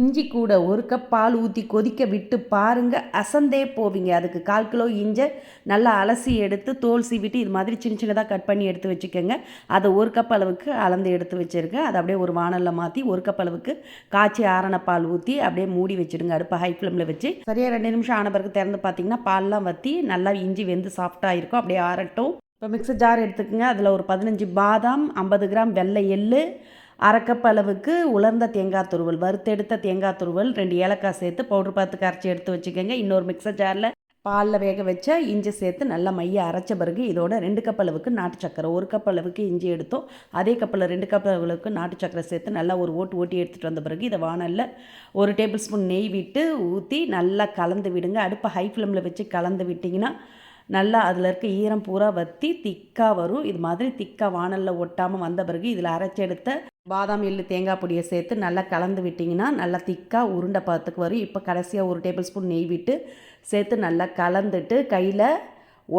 இஞ்சி கூட ஒரு கப் பால் ஊற்றி கொதிக்க விட்டு பாருங்கள் அசந்தே போவீங்க. அதுக்கு கால் கிலோ இஞ்சை நல்லா அலசி எடுத்து தோல் சீவிட்டு இது மாதிரி சின்ன சின்னதாக கட் பண்ணி எடுத்து வச்சுக்கோங்க. அதை ஒரு கப் அளவுக்கு அளந்து எடுத்து வச்சுருக்கேன் அதை அப்படியே ஒரு வானலில் மாற்றி ஒரு கப் அளவுக்கு காய்ச்சி ஆரண பால் ஊற்றி அப்படியே மூடி வச்சுடுங்க. அடுப்பை ஹை ஃப்ளேமில் வச்சு சரியாக ரெண்டு நிமிஷம் ஆன பிறகு திறந்து பார்த்தீங்கன்னா பால்லாம் வற்றி நல்லா இஞ்சி வெந்து சாஃப்டாக இருக்கும். அப்படியே ஆறட்டும். இப்போ மிக்சர் ஜார் எடுத்துக்கோங்க. அதில் ஒரு பதினஞ்சு பாதாம் ஐம்பது கிராம் வெள்ளை எள்ளு அரைக்கப்பளவுக்கு உலர்ந்த தேங்காய் துருவல் வறுத்தெடுத்த தேங்காய் துருவல் ரெண்டு ஏலக்காய் சேர்த்து பவுடர் பார்த்து கரைச்சி எடுத்து வச்சுக்கோங்க. இன்னொரு மிக்சர் ஜாரில் பாலில் வேக வச்ச இஞ்சி சேர்த்து நல்லா மைய அரைச்ச பிறகு இதோட ரெண்டு கப் அளவுக்கு நாட்டு சக்கரை ஒரு கப் அளவுக்கு இஞ்சி எடுத்தோம். அதே கப்பில் ரெண்டு கப் அளவுக்கு நாட்டு சக்கரை சேர்த்து நல்லா ஒரு ஓட்டு ஓட்டி எடுத்துகிட்டு வந்த பிறகு இதை வானலில் ஒரு டேபிள் ஸ்பூன் நெய் விட்டு ஊற்றி நல்லா கலந்து விடுங்க. அடுப்பை ஹை ஃப்ளேமில் வச்சு கலந்து விட்டிங்கன்னா நல்லா அதில் இருக்க ஈரம் பூரா வற்றி திக்காக வரும். இது மாதிரி திக்காக வானலில் ஒட்டாமல் வந்த பிறகு இதில் அரைச்செடுத்த பாதாம் எள்ளு தேங்காய் பொடியை சேர்த்து நல்லா கலந்து விட்டிங்கன்னா நல்லா திக்காக உருண்டை பதத்துக்கு வரும். இப்போ கடைசியாக ஒரு டேபிள் ஸ்பூன் நெய் விட்டு சேர்த்து நல்லா கலந்துட்டு கையில்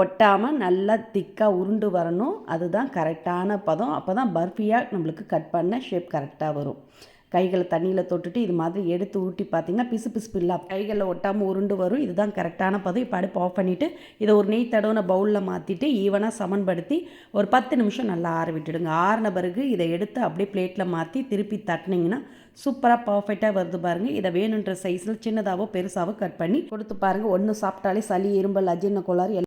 ஒட்டாமல் நல்லா திக்காக உருண்டு வரணும். அதுதான் கரெக்டான பதம். அப்போ தான் பர்ஃபியாக நம்மளுக்கு கட் பண்ண ஷேப் கரெக்டாக வரும். கைகளை தண்ணியில் தொட்டுட்டு இது மாதிரி எடுத்து ஊட்டி பார்த்தீங்கன்னா பிசு பிசுப்பு இல்லை கைகளில் ஒட்டாமல் உருண்டு வரும். இதுதான் கரெக்டான பதம். இப்போ அடுப்பு ஆஃப் பண்ணிவிட்டு இதை ஒரு நெய் தடவுன பவுலில் மாற்றிட்டு ஈவனாக சமன்படுத்தி ஒரு பத்து நிமிஷம் நல்லா ஆற விட்டுடுங்க. ஆறின பிறகு இதை எடுத்து அப்படியே பிளேட்டில் மாற்றி திருப்பி தட்டினீங்கன்னா சூப்பராக பர்ஃபெக்டாக வருது பாருங்கள் இதை வேணுன்ற சைஸில் சின்னதாகவோ பெருசாகவோ கட் பண்ணி கொடுத்து பாருங்கள் ஒன்று சாப்பிட்டாலே சளி இரும்பல் அஜீர்ண கோளாறு